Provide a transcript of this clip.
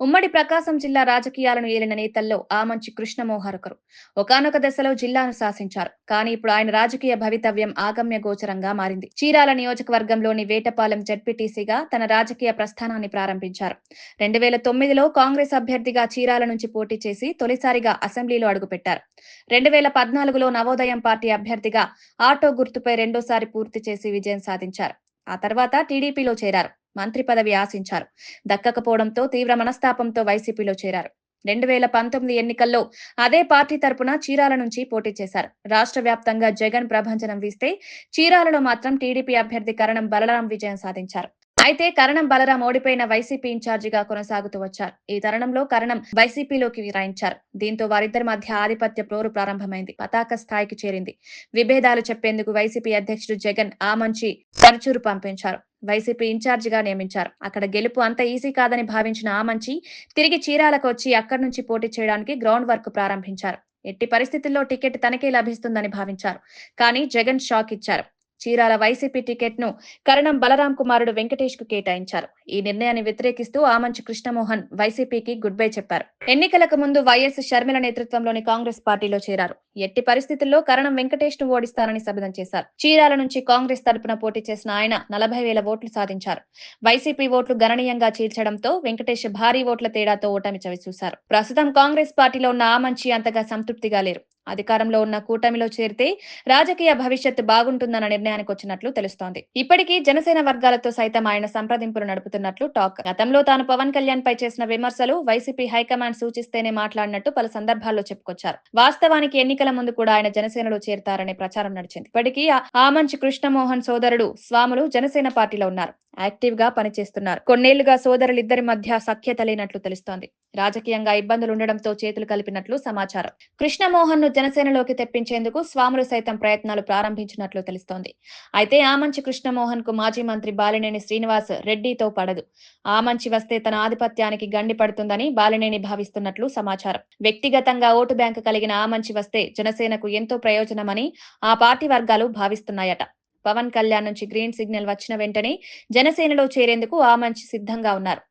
ఉమ్మడి ప్రకాశం జిల్లా రాజకీయాలను ఏలిన నేతల్లో ఆమంచి కృష్ణమోహర్ ఒకరు ఒకానొక దశలో జిల్లాను శాసించారు. కానీ ఇప్పుడు ఆయన రాజకీయ భవితవ్యం ఆగమ్య గోచరంగా మారింది. చీరాల నియోజకవర్గంలోని వేటపాలెం జడ్పీటీసీగా తన రాజకీయ ప్రస్థానాన్ని ప్రారంభించారు. రెండు వేల తొమ్మిదిలో కాంగ్రెస్ అభ్యర్థిగా చీరాల నుంచి పోటీ చేసి తొలిసారిగా అసెంబ్లీలో అడుగుపెట్టారు. రెండు వేల పద్నాలుగులో నవోదయం పార్టీ అభ్యర్థిగా ఆటో గుర్తుపై రెండోసారి పూర్తి చేసి విజయం సాధించారు. ఆ తర్వాత టీడీపీలో చేరారు. మంత్రి పదవి ఆశించారు. దక్కకపోవడంతో తీవ్ర మనస్తాపంతో వైసీపీలో చేరారు. రెండు వేల పంతొమ్మిది ఎన్నికల్లో అదే పార్టీ తరపున చీరాల నుంచి పోటీ చేశారు. రాష్ట్ర వ్యాప్తంగా జగన్ ప్రభంజనం వీస్తే చీరాలలో మాత్రం టీడీపీ అభ్యర్థి కరణం బలరాం విజయం సాధించారు. అయితే కరణం బలరాం ఓడిపోయిన వైసీపీ ఇన్ఛార్జిగా కొనసాగుతూ వచ్చారు. ఈ తరుణంలో కరణం వైసీపీలోకి విరాయించారు దీంతో వారిద్దరి మధ్య ఆధిపత్య ప్రోరు ప్రారంభమైంది. పతాక స్థాయికి చేరింది. విభేదాలు చెప్పేందుకు వైసీపీ అధ్యక్షుడు జగన్ ఆ మంచి తరచూరు పంపించారు. వైసీపీ ఇన్ఛార్జిగా నియమించారు. అక్కడ గెలుపు అంత ఈజీ కాదని భావించిన ఆ మంచి తిరిగి చీరాలకు వచ్చి అక్కడి నుంచి పోటీ చేయడానికి గ్రౌండ్ వర్క్ ప్రారంభించారు. ఎట్టి పరిస్థితుల్లో టికెట్ తనకే లభిస్తుందని భావించారు. కానీ జగన్ షాక్ ఇచ్చారు. చీరాల వైసీపీ టికెట్ను కరణం బలరాం కుమారుడు వెంకటేష్కు కేటాయించారు. ఈ నిర్ణయాన్ని వ్యతిరేకిస్తూ ఆమంచి కృష్ణమోహన్ వైసీపీకి గుడ్ బై చెప్పారు. ఎన్నికలకు ముందు వైఎస్ షర్మిల నేతృత్వంలోని కాంగ్రెస్ పార్టీలో చేరారు. ఎట్టి పరిస్థితుల్లో కరణం వెంకటేష్ను ఓడిస్తారని శపథం చేశారు. చీరాల నుంచి కాంగ్రెస్ తరపున పోటీ చేసిన ఆయన నలభై వేల ఓట్లు సాధించారు. వైసీపీ ఓట్లు గణనీయంగా చీల్చడంతో వెంకటేష్ భారీ ఓట్ల తేడాతో ఓటమి చవిచూశారు. ప్రస్తుతం కాంగ్రెస్ పార్టీలో ఉన్న ఆమంచి అంతగా సంతృప్తిగా లేరు. అధికారంలో ఉన్న కూటమిలో చేరితే రాజకీయ భవిష్యత్ బాగుంటుందన్న నిర్ణయానికి వచ్చినట్లు తెలుస్తోంది. ఇప్పటికీ జనసేన వర్గాలతో సైతం ఆయన సంప్రదింపులు నడుపుతున్నట్లు టాక్. గతంలో తాను పవన్ కళ్యాణ్ పై చేసిన విమర్శలు వైసీపీ హైకమాండ్ సూచిస్తేనే మాట్లాడినట్టు పలు సందర్భాల్లో చెప్పుకొచ్చారు. వాస్తవానికి ఎన్నికల ముందు కూడా ఆయన జనసేనలో చేరతారనే ప్రచారం నడిచింది. ఇప్పటికీ ఆ- ఆమంచి కృష్ణమోహన్ సోదరుడు స్వాములు జనసేన పార్టీలో ఉన్నారు. యాక్టివ్గా పనిచేస్తున్నారు. కొన్నేళ్ళుగా సోదరులిద్దరి మధ్య సఖ్యత లేనట్లు తెలుస్తోంది. రాజకీయంగా ఇబ్బందులు ఉండడంతో చేతులు కలిపినట్లు సమాచారం. కృష్ణమోహన్ను జనసేనలోకి తెప్పించేందుకు స్వాములు సైతం ప్రయత్నాలు ప్రారంభించినట్లు తెలుస్తోంది. అయితే ఆమంచి కృష్ణమోహన్కు మాజీ మంత్రి బాలినేని శ్రీనివాస్ రెడ్డితో పడదు. ఆమంచి వస్తే తన ఆధిపత్యానికి గండి పడుతుందని బాలినేని భావిస్తున్నట్లు సమాచారం. వ్యక్తిగతంగా ఓటు బ్యాంకు కలిగిన ఆమంచి వస్తే జనసేనకు ఎంతో ప్రయోజనమని ఆ పార్టీ వర్గాలు భావిస్తున్నాయట. పవన్ కళ్యాణ్ నుంచి గ్రీన్ సిగ్నల్ వచ్చిన వెంటనే జనసేనలో చేరేందుకు ఆమంచి సిద్ధంగా ఉన్నారు.